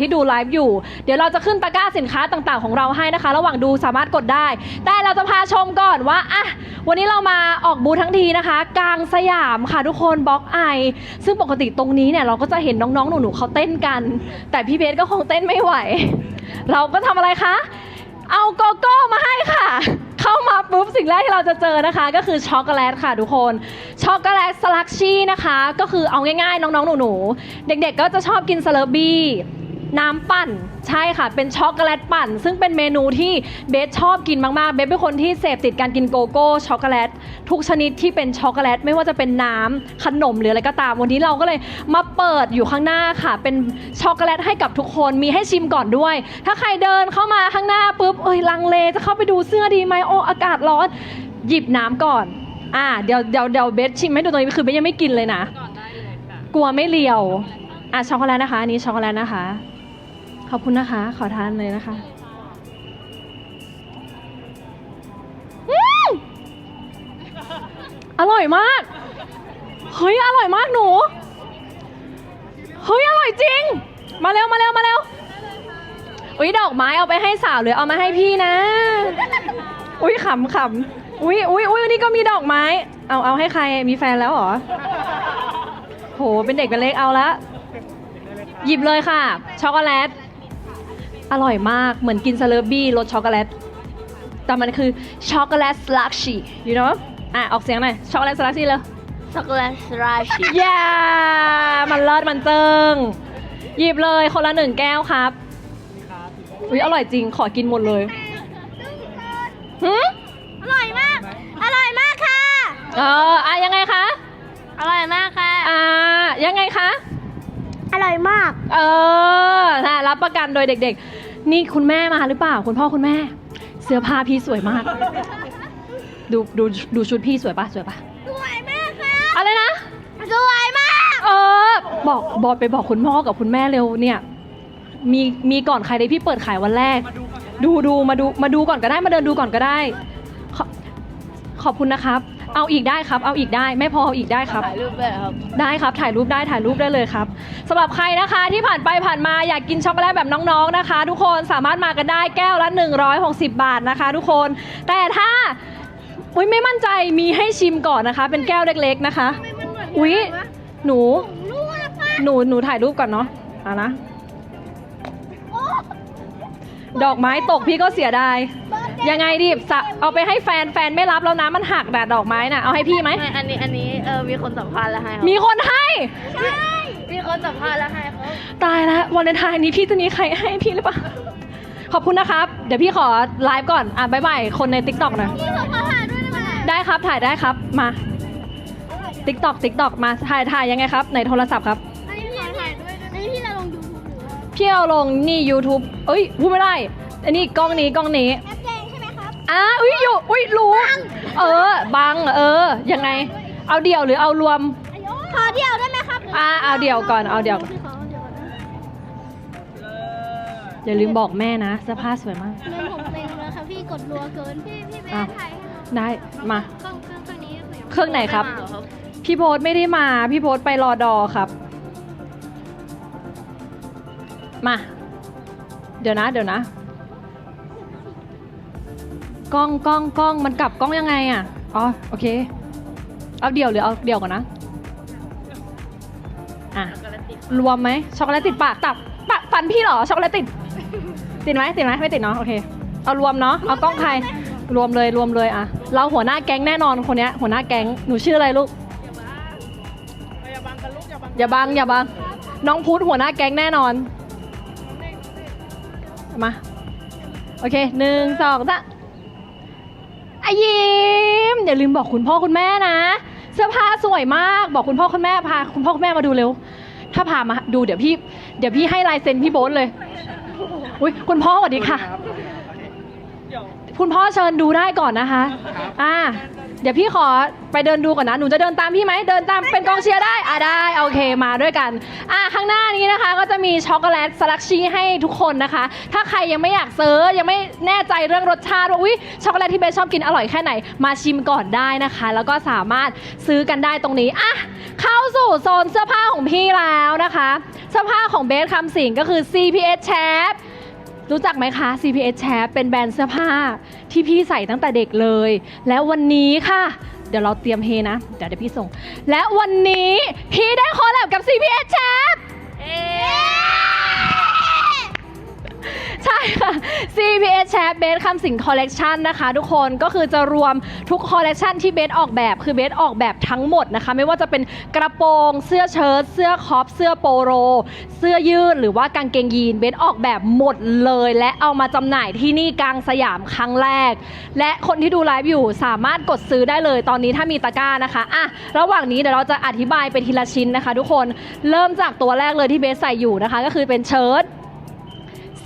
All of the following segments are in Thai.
ที่ดูไลฟ์อยู่ เดี๋ยวเราจะขึ้นตะกร้าสินค้าต่างๆ ของเราให้นะคะ ระหว่างดูสามารถกดได้ แต่เราจะพาชมก่อนว่าอะวันนี้เรามาออกบูธทั้งทีนะคะ กลางสยามค่ะทุกคนบล็อกไอ ซึ่งปกติตรงนี้เนี่ยเราก็จะเห็นน้องๆหนูๆเขาเต้นกัน แต่พี่เบสก็คงเต้นไม่ไหว เราก็ทำอะไรคะ เอาโกโก้มาให้ค่ะ เข้ามาปุ๊บสิ่งแรกที่เราจะเจอนะคะ ก็คือช็อกโกแลตค่ะทุกคนช็อกโกแลตสลักชี่นะคะ ก็คือเอาง่ายๆ น้องๆหนูๆเด็กๆก็จะชอบกินสเลอร์บี้ น้ำปั่นใช่ค่ะ เป็นช็อกโกแลตปั่น ซึ่งเป็นเมนูที่เบสชอบกินมากๆ เบสเป็นคนที่เสพติดการกินโกโก้ช็อกโกแลตทุกชนิดที่เป็นช็อกโกแลตไม่ว่าจะเป็นน้ำขนมหรืออะไรก็ตาม วันนี้เราก็เลยมาเปิดอยู่ข้างหน้าค่ะ เป็นช็อกโกแลตให้กับทุกคนมีให้ชิมก่อนด้วย ถ้าใครเดินเข้ามาข้างหน้าปุ๊บเอ้ยลังเลจะเข้าไปดูเสื้อดีไหมโอ้อากาศร้อน หยิบน้ำก่อนอ่าเดี๋ยวเดี๋ยวเดี๋ยวเบสชิมให้ดูตรงนี้คือเบสยังไม่กินเลยนะกลัวไม่เลียวอะช็อกโกแลตนะคะอันนี้ช็อกโกแลตนะคะ ขอบคุณนะคะ ขอทานเลยนะคะอร่อยมาก เฮ้ย อร่อยมากหนู เฮ้ย อร่อยจริง มาเร็ว มาเร็ว มาเร็วอุ้ยดอกไม้เอาไปให้สาวหรือเอามาให้พี่นะ อุ้ยขำขำอุ้ยอุ้ยอุ้ยนนี้ก็มีดอกไม้ เอาเอาให้ใคร มีแฟนแล้วเหรอ โห เป็นเด็กเป็นเล็กเอาละ หยิบเลยค่ะ ช็อกโกแลต อร่อยมากเหมือนกินสเลอร์บี้รสช็อกโกแลตแต่มันคือช็อกโกแลตสลักชี่ you know อะออกเสียงหน่อยช็อกโกแลตสลักชี่เลย ช็อกโกแลตสลาชิเย้มันเลิศมันเจิงหยิบเลยคนละหนึ่งแก้วครับอุ้ยอร่อยจริงขอกินหมดเลยหืมอร่อยมาก อร่อยมากค่ะ เอออะยังไงคะ อร่อยมากค่ะ อ่ายังไงคะ อร่อยมาก เออนะรับประกันโดยเด็ก ๆ นี่คุณแม่มาหรือเปล่า คุณพ่อคุณแม่ เสื้อผ้าพี่สวยมาก ดูดูดูชุดพี่สวยปะสวยปะสวยมากค่ะอะไรนะ สวยมาก เออ บอกบอกไปบอกคุณพ่อกับคุณแม่เร็วเนี่ย มีมีก่อนใครเลยพี่เปิดขายวันแรก ดูดูมาดูมาดูก่อนก็ได้มาเดินดูก่อนก็ได้ ขอขอบคุณนะครับ เอาอีกได้ครับ เอาอีกได้ ไม่พอเอาอีกได้ครับ ถ่ายรูปด้วยครับ ได้ครับ ถ่ายรูปได้ถ่ายรูปได้เลยครับสำหรับใครนะคะที่ผ่านไปผ่านมาอยากกินช็อกโกแลตแบบน้องๆนะคะ ทุกคนสามารถมากันได้แก้วละ 160 บาทนะคะ ทุกคน แต่ถ้าอุ้ยไม่มั่นใจมีให้ชิมก่อนนะคะ เป็นแก้วเล็ก ๆนะคะ อุ๊ยหนูรู้ว่าป้าหนูหนูถ่ายรูปก่อนเนาะอะนะ ดอกไม้ตกพี่ก็เสียดาย ยังไงดิสะเอาไปให้แฟนแฟนไม่รับแล้วนะมันหักแต่ดอกไม้น่ะเอาให้พี่ไหม ไม่อันนี้อันนี้เออมีคนสัมภาษณ์แล้วให้ครับมีคนให้ใช่มีคนสัมภาษณ์แล้วให้ครับตายแล้ววันเลนไทน์นี้พี่จะมีใครให้พี่หรือเปล่า ขอบคุณนะครับ เดี๋ยวพี่ขอไลฟ์ก่อน อะบายบายคนใน t ิ k t o k หน่อยมีคนสัมภาษณ์ด้วยได้ไหมได้ครับถ่ายได้ครับมา t ิ k t o k t ิ k t o k มาถ่ายถ่ายยังไงครับในโทรศัพท์ครับ อันนี้พี่ถ่ายด้วยอันนี้พี่จะลงยูทูบหรือว่าพี่เอาลงนี่ YouTube เอ้ยพูดไม่ได้ อันนี้กล้องนี้กล้องนี้ แอป อะอุ้ยอยู่อุ้ยรู้ เออ บัง เออ ยังไง เอาเดี่ยวหรือเอารวม ขอเดียวได้ไหมครับอะเอาเดี่ยวก่อนเอาเดี่ยว พี่ขอเดียวก่อนนะอย่าลืมบอกแม่นะเสื้อผ้าสวยมากเรื่องผมเต็มเลยค่ะพี่กดรัวเกินพี่พี่ไม่อ้าว ถ่ายให้เราได้ มา เครื่องเครื่องเครื่องนี้เครื่องไหนครับพี่โพสไม่ได้มา พี่โพสไปรอดอครับ มา เดี๋ยวนะ เดี๋ยวนะ กล้องกล้องกล้องมันกลับกล้องยังไงอะอ๋อโอเค เอาเดี่ยวหรือเอาเดี่ยวก่อนนะอะรวมไหมช็อกโกแลตติดปากตับปากฟันพี่เหรอช็อกโกแลตติด ติดไหมติดไหมไม่ติดเนาะโอเคเอารวมเนาะเอากล้องใครรวมเลยรวมเลยอะเราหัวหน้าแก๊งแน่นอนคนเนี้ยหัวหน้าแก๊งหนูชื่ออะไรลูกอย่าบังอย่าบังน้องพุทธหัวหน้าแก๊งแน่นอนมาโอเคหนึ่งสองสาม ยิ้มอย่าลืมบอกคุณพ่อคุณแม่นะ เสื้อผ้าสวยมากบอกคุณพ่อคุณแม่พาคุณพ่อคุณแม่มาดูเร็ว ถ้าพามาดูเดี๋ยวพี่เดี๋ยวพี่ให้ลายเซ็นพี่โบ๊ทเลยอุ้ยคุณพ่อสวัสดีค่ะ คุณพ่อเชิญดูได้ก่อนนะคะ อ่า เดี๋ยวพี่ขอไปเดินดูก่อนนะ หนูจะเดินตามพี่ไหม เดินตามเป็นกองเชียร์ได้ อะได้ โอเค มาด้วยกัน อะข้างหน้านี้นะคะ ก็จะมีช็อกโกแลตสลักชี่ให้ทุกคนนะคะ ถ้าใครยังไม่อยากซื้อยังไม่แน่ใจเรื่องรสชาติว่าอุ๊ยช็อกโกแลตที่เบสชอบกินอร่อยแค่ไหน มาชิมก่อนได้นะคะ แล้วก็สามารถซื้อกันได้ตรงนี้ อะ เข้าสู่โซนเสื้อผ้าของพี่แล้วนะคะ เสื้อผ้าของเบสคำสิงก็คือ CPS Chap รู้จักไหมคะ CPS Chap เป็นแบรนด์เสื้อผ้า ที่พี่ใส่ตั้งแต่เด็กเลย แล้ววันนี้ค่ะ เดี๋ยวเราเตรียมเฮนะ เดี๋ยวเดี๋ยวพี่ส่ง และวันนี้พี่ได้คอลแลบกับ CPS Chap ใช่ค่ะ CPS Chap เบสคำสิงคอลเลกชันนะคะ ทุกคนก็คือจะรวมทุกคอลเลกชันที่เบสออกแบบคือเบสออกแบบทั้งหมดนะคะ ไม่ว่าจะเป็นกระโปรง เสื้อเชิ้ตเสื้อคอปเสื้อโปโลเสื้อยืดหรือว่ากางเกงยีนเบสออกแบบหมดเลย และเอามาจำหน่ายที่นี่กลางสยามครั้งแรก และคนที่ดูไลฟ์อยู่สามารถกดซื้อได้เลยตอนนี้ถ้ามีตะกร้านะคะอะระหว่างนี้เดี๋ยวเราจะอธิบายไปทีละชิ้นนะคะ ทุกคนเริ่มจากตัวแรกเลยที่เบสใส่อยู่นะคะ ก็คือเป็นเชิ้ต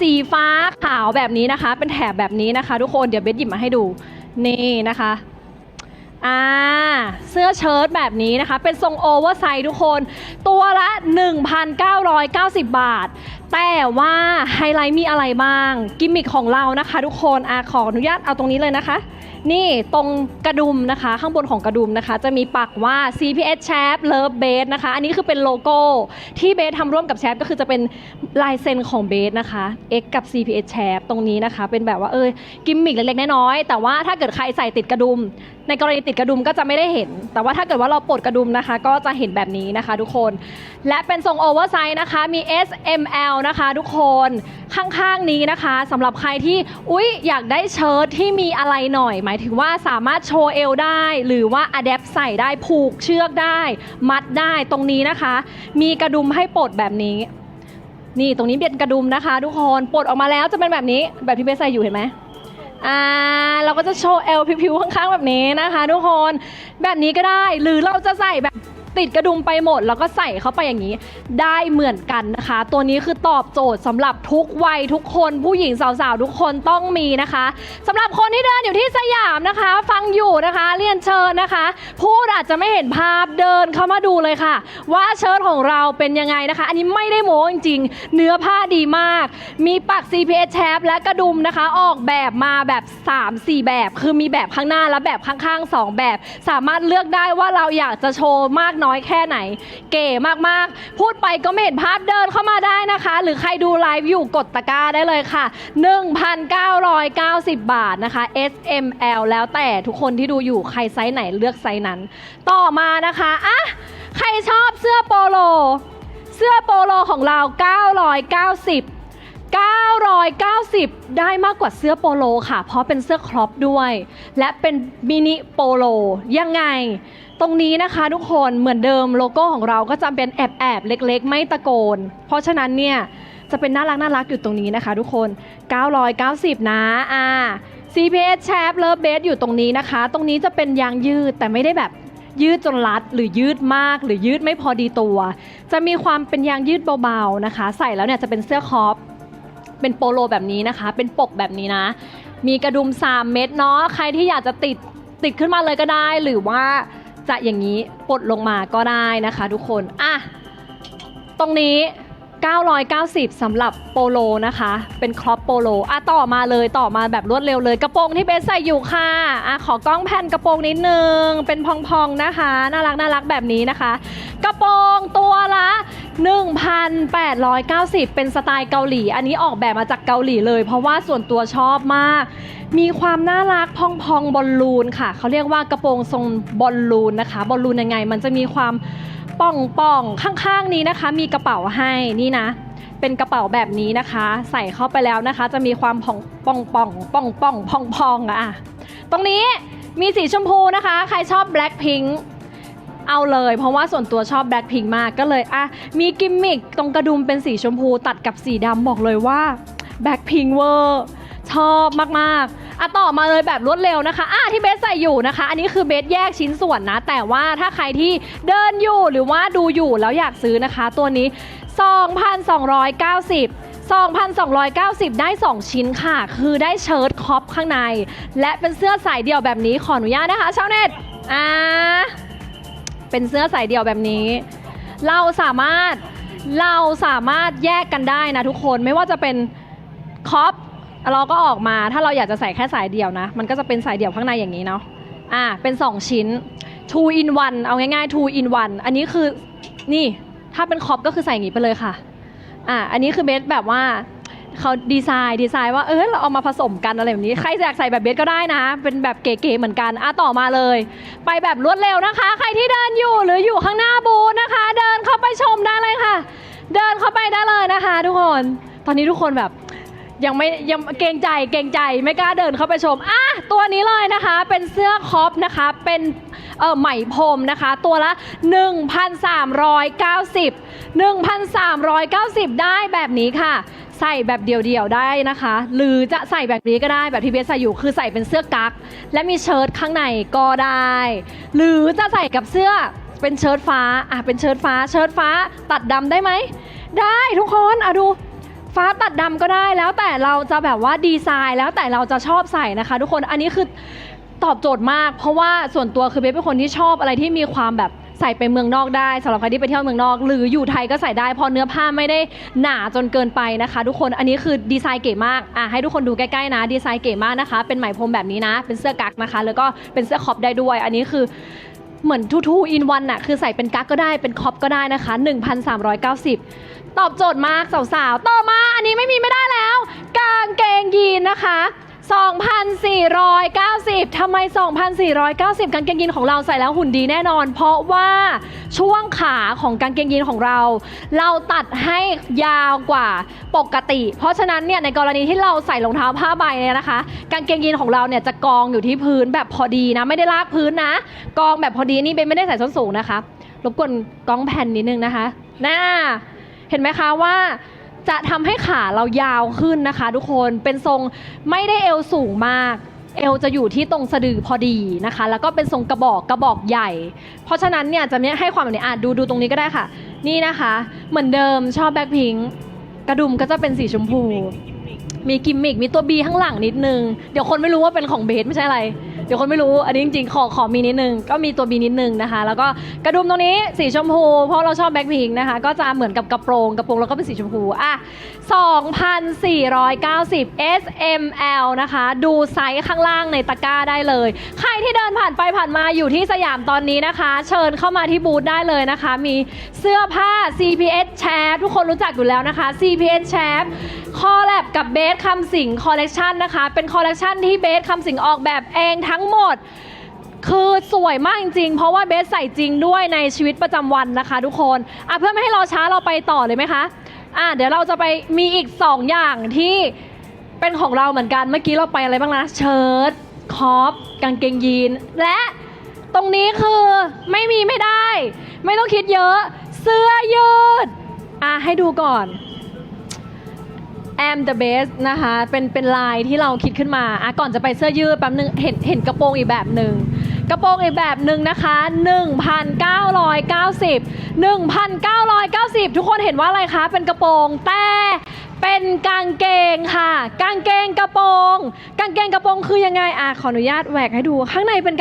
สีฟ้าขาวแบบนี้นะคะ เป็นแถบแบบนี้นะคะ ทุกคนเดี๋ยวเบสหยิบมาให้ดูนี่นะคะอ่าเสื้อเชิ้ตแบบนี้นะคะ เป็นทรงโอเวอร์ไซส์ทุกคน ตัวละ 1,990 บาท แต่ว่าไฮไลท์มีอะไรบ้าง กิมมิคของเรานะคะ ทุกคนอาขออนุญาตเอาตรงนี้เลยนะคะ นี่ตรงกระดุมนะคะ ข้างบนของกระดุมนะคะ จะมีปักว่า CPS Chap Love Base นะคะ อันนี้คือเป็นโลโก้ที่เบสทำร่วมกับแชปก็คือจะเป็นลายเซ็นของเบสนะคะ X กับ CPS Chap ตรงนี้นะคะ เป็นแบบว่าเออกิมมิกเล็กๆน้อยๆแต่ว่าถ้าเกิดใครใส่ติดกระดุม ในกรณีติดกระดุมก็จะไม่ได้เห็น แต่ว่าถ้าเกิดว่าเราปลดกระดุมนะคะ ก็จะเห็นแบบนี้นะคะ ทุกคน และเป็นทรงโอเวอร์ไซส์นะคะมี S M L นะคะ ทุกคนข้างๆนี้นะคะสำหรับใครที่อุ๊ยอยากได้เชิ้ตที่มีอะไรหน่อยหมายถึงว่าสามารถโชว์เอวได้ หรือว่าอะแดปใส่ได้ผูกเชือกได้ มัดได้ตรงนี้นะคะ มีกระดุมให้ปลดแบบนี้ นี่ตรงนี้เป็นกระดุมนะคะทุกคนปลดออกมาแล้วจะเป็นแบบนี้ แบบที่เบสใส่อยู่เห็นไหมอ่าเราก็จะโชว์เอลพิวๆข้างๆแบบนี้นะคะ ทุกคนแบบนี้ก็ได้หรือเราจะใส่แบบ ติดกระดุมไปหมด แล้วก็ใส่เข้าไปอย่างนี้ ได้เหมือนกันนะคะ ตัวนี้คือตอบโจทย์สำหรับทุกวัยทุกคนผู้หญิงสาวๆ ทุกคนต้องมีนะคะสำหรับคนที่เดินอยู่ที่สยามนะคะ ฟังอยู่นะคะเรียนเชิญนะคะ พูดอาจจะไม่เห็นภาพเดินเข้ามาดูเลยค่ะ ว่าเชิ้ตของเราเป็นยังไงนะคะ อันนี้ไม่ได้โม้จริงๆ เนื้อผ้าดีมาก มีปัก CPS แชปและกระดุมนะคะ ออกแบบมาแบบ 3-4 แบบ คือมีแบบข้างหน้าและแบบข้างๆ 2 แบบ สามารถเลือกได้ว่าเราอยากจะโชว์มากน้อยแค่ไหน เก๋มากๆ พูดไปก็ไม่เห็นภาพเดินเข้ามาได้นะคะ หรือใครดูไลฟ์อยู่กดตะกร้าได้เลยค่ะ 1,990 บาทนะคะ S M L แล้วแต่ทุกคนที่ดูอยู่ใครไซส์ไหนเลือกไซส์นั้น ต่อมานะคะอะใครชอบเสื้อโปโลเสื้อโปโลของเรา 990 990 ได้มากกว่าเสื้อโปโลค่ะ เพราะเป็นเสื้อครอปด้วย และเป็นมินิโปโล ยังไง ตรงนี้นะคะทุกคนเหมือนเดิมโลโก้ของเราก็จะเป็นแอบแอบๆเล็กๆ ไม่ตะโกน เพราะฉะนั้นเนี่ยจะเป็นน่ารักน่ารักอยู่ตรงนี้นะคะทุกคน 990 นะอ่า CPS Chap Love Base อยู่ตรงนี้นะคะ ตรงนี้จะเป็นยางยืดแต่ไม่ได้แบบยืดจนรัดหรือยืดมากหรือยืดไม่พอดีตัว จะมีความเป็นยางยืดเบาๆนะคะ ใส่แล้วเนี่ยจะเป็นเสื้อคอป เป็นโปโลแบบนี้นะคะ เป็นปกแบบนี้นะ มีกระดุม 3 เม็ดเนาะใครที่อยากจะติดติดขึ้นมาเลยก็ได้ หรือว่าจะอย่างนี้ปลดลงมาก็ได้นะคะ ทุกคนอะตรงนี้ 990สำหรับโปโลนะคะ เป็นครอปโปโลอะต่อมาเลยต่อมาแบบรวดเร็วเลย กระโปรงที่เบสใส่อยู่ค่ะอะขอกล้องแผ่นกระโปรงนิดนึง เป็นพองๆนะคะ น่ารักน่ารักแบบนี้นะคะ กระโปรงตัวละ 1,890 เป็นสไตล์เกาหลี อันนี้ออกแบบมาจากเกาหลีเลย เพราะว่าส่วนตัวชอบมาก มีความน่ารักพองพองๆบอลลูนค่ะ เขาเรียกว่ากระโปรงทรงบอลลูนนะคะ บอลลูนยังไง มันจะมีความป่องป่องข้างๆนี้นะคะ มีกระเป๋าให้นี่นะ เป็นกระเป๋าแบบนี้นะคะ ใส่เข้าไปแล้วนะคะ จะมีความผ่องป่องป่องป่องป่องพองพองอะตรงนี้มีสีชมพูนะคะ ใครชอบ Blackpink เอาเลย เพราะว่าส่วนตัวชอบ Blackpink มากก็เลยอะมีกิมมิคตรงกระดุมเป็นสีชมพูตัดกับสีดำบอกเลยว่า Blackpink เวอร์ชอบมากๆอะต่อมาเลยแบบรวดเร็วนะคะอะที่เบสใส่อยู่นะคะ อันนี้คือเบสแยกชิ้นส่วนนะ แต่ว่าถ้าใครที่เดินอยู่หรือว่าดูอยู่แล้วอยากซื้อนะคะ ตัวนี้ 2,290 2,290 ได้ 2 ชิ้นค่ะ คือได้เชิ้ตคอปข้างใน และเป็นเสื้อสายเดี่ยวแบบนี้ขออนุญาตนะคะชาวเน็ตอ่า เป็นเสื้อสายเดี่ยวแบบนี้ เราสามารถเราสามารถแยกกันได้นะทุกคนไม่ว่าจะเป็นคอปเราก็ออกมาถ้าเราอยากจะใส่แค่สายเดี่ยวนะ มันก็จะเป็นสายเดี่ยวข้างในอย่างนี้เนาะอ่าเป็น 2 ชิ้น two in one เอาง่ายๆ two in one อันนี้คือนี่ถ้าเป็นคอปก็คือใส่อย่างนี้ไปเลยค่ะอ่าอันนี้คือเบสแบบว่า เขาดีไซน์ดีไซน์ว่าเออเราเอามาผสมกันอะไรแบบนี้ ใครอยากใส่แบบเบสก็ได้นะ เป็นแบบเก๋ๆเหมือนกันอะต่อมาเลย ไปแบบรวดเร็วนะคะ ใครที่เดินอยู่หรืออยู่ข้างหน้าบูธนะคะ เดินเข้าไปชมได้เลยค่ะ เดินเข้าไปได้เลยนะคะ ทุกคน ตอนนี้ทุกคนแบบยังไม่ยังเกรงใจเกรงใจไม่กล้าเดินเข้าไปชมอะตัวนี้เลยนะคะ เป็นเสื้อคอปนะคะเป็นเออไหมพรมนะคะ ตัวละ 1,390 1,390 ได้แบบนี้ค่ะ ใส่แบบเดี่ยวๆได้นะคะ หรือจะใส่แบบนี้ก็ได้แบบที่เบสใส่อยู่คือใส่เป็นเสื้อกั๊กและมีเชิ้ตข้างในก็ได้ หรือจะใส่กับเสื้อเป็นเชิ้ตฟ้าอะเป็นเชิ้ตฟ้า เชิ้ตฟ้าตัดดำได้ไหมได้ทุกคนอะดูฟ้าตัดดำก็ได้แล้วแต่เราจะแบบว่าดีไซน์แล้วแต่เราจะชอบใส่นะคะ ทุกคนอันนี้คือตอบโจทย์มาก เพราะว่าส่วนตัวคือเบสเป็นคนที่ชอบอะไรที่มีความแบบ ใส่ไปเมืองนอกได้สำหรับใครที่ไปเที่ยวเมืองนอก หรืออยู่ไทยก็ใส่ได้เพราะเนื้อผ้าไม่ได้หนาจนเกินไปนะคะ ทุกคนอันนี้คือดีไซน์เก๋มากอะให้ทุกคนดูใกล้ๆนะ ดีไซน์เก๋มากนะคะ เป็นไหมพรมแบบนี้นะ เป็นเสื้อกั๊กนะคะ แล้วก็เป็นเสื้อคอปได้ด้วย อันนี้คือเหมือนทูทูอินวันน่ะคือใส่เป็นกั๊กก็ได้เป็นคอปก็ได้นะคะ 1,390 ตอบโจทย์มากสาวๆ ต่อมาอันนี้ไม่มีไม่ได้แล้ว กางเกงยีนนะคะ 2,490 ทำไม 2,490 กางเกงยีนของเราใส่แล้วหุ่นดีแน่นอน เพราะว่าช่วงขาของกางเกงยีนของเรา เราตัดให้ยาวกว่าปกติ เพราะฉะนั้นเนี่ยในกรณีที่เราใส่รองเท้าผ้าใบเนี่ยนะคะ กางเกงยีนของเราเนี่ยจะกองอยู่ที่พื้นแบบพอดีนะ ไม่ได้ลากพื้นนะ กองแบบพอดีนี่เบนไม่ได้ใส่ส้นสูงนะคะ รบกวนกองแผ่นนิดนึงนะคะน่าเห็นไหมคะว่า จะทำให้ขาเรายาวขึ้นนะคะ ทุกคนเป็นทรงไม่ได้เอวสูงมาก เอวจะอยู่ที่ตรงสะดือพอดีนะคะ แล้วก็เป็นทรงกระบอกกระบอกใหญ่ เพราะฉะนั้นเนี่ยจะไม่ให้ความแบบนี้อะดูดูตรงนี้ก็ได้ค่ะ นี่นะคะ เหมือนเดิมชอบแบ็คพิงกระดุมก็จะเป็นสีชมพู มีกิมมิกมีตัว B ข้างหลังนิดนึง เดี๋ยวคนไม่รู้ว่าเป็นของเบสไม่ใช่อะไร เดี๋ยวคนไม่รู้อันนี้จริงๆ ขอขอมีนิดนึง ก็มีตัว B นิดนึงนะคะ แล้วก็กระดุมตรงนี้สีชมพู เพราะเราชอบแบ็คพิงนะคะ ก็จะเหมือนกับกระโปรงกระโปรงแล้วก็เป็นสีชมพูอะ2,490 S M L นะคะ ดูไซส์ข้างล่างในตะกร้าได้เลย ใครที่เดินผ่านไปผ่านมาอยู่ที่สยามตอนนี้นะคะ เชิญเข้ามาที่บูธได้เลยนะคะ มีเสื้อผ้า CPS c h a p ทุกคนรู้จักอยู่แล้วนะคะ CPS c h a p คอแลบกับเบสคำสิงคอลเลกชันนะคะ เป็นคอลเลกชันที่เบสคำสิงออกแบบเองทั้งหมด คือสวยมากจริงๆ เพราะว่าเบสใส่จริงด้วยในชีวิตประจำวันนะคะ ทุกคนอะเพื่อไม่ให้รอช้าเราไปต่อเลยไหมคะอะเดี๋ยวเราจะไปมีอีก 2 อย่างที่เป็นของเราเหมือนกัน เมื่อกี้เราไปอะไรบ้างนะ เชิ้ตคอปกางเกงยีน และตรงนี้คือไม่มีไม่ได้ ไม่ต้องคิดเยอะ เสื้อยืดอะให้ดูก่อน am the best นะคะ เป็นเป็นลายที่เราคิดขึ้นมาอะก่อนจะไปเสื้อยืดแป๊บนึงเห็นเห็นกระโปรงอีกแบบหนึ่งกระโปรงอีกแบบหนึ่งนะคะ 1,990 1,990 ทุกคนเห็นว่าอะไรคะ เป็นกระโปรงแต่เป็นกางเกงค่ะ กางเกงกระโปรง กางเกงกระโปรงคือยังไงอะขออนุญาตแหวกให้ดูข้างในเป็น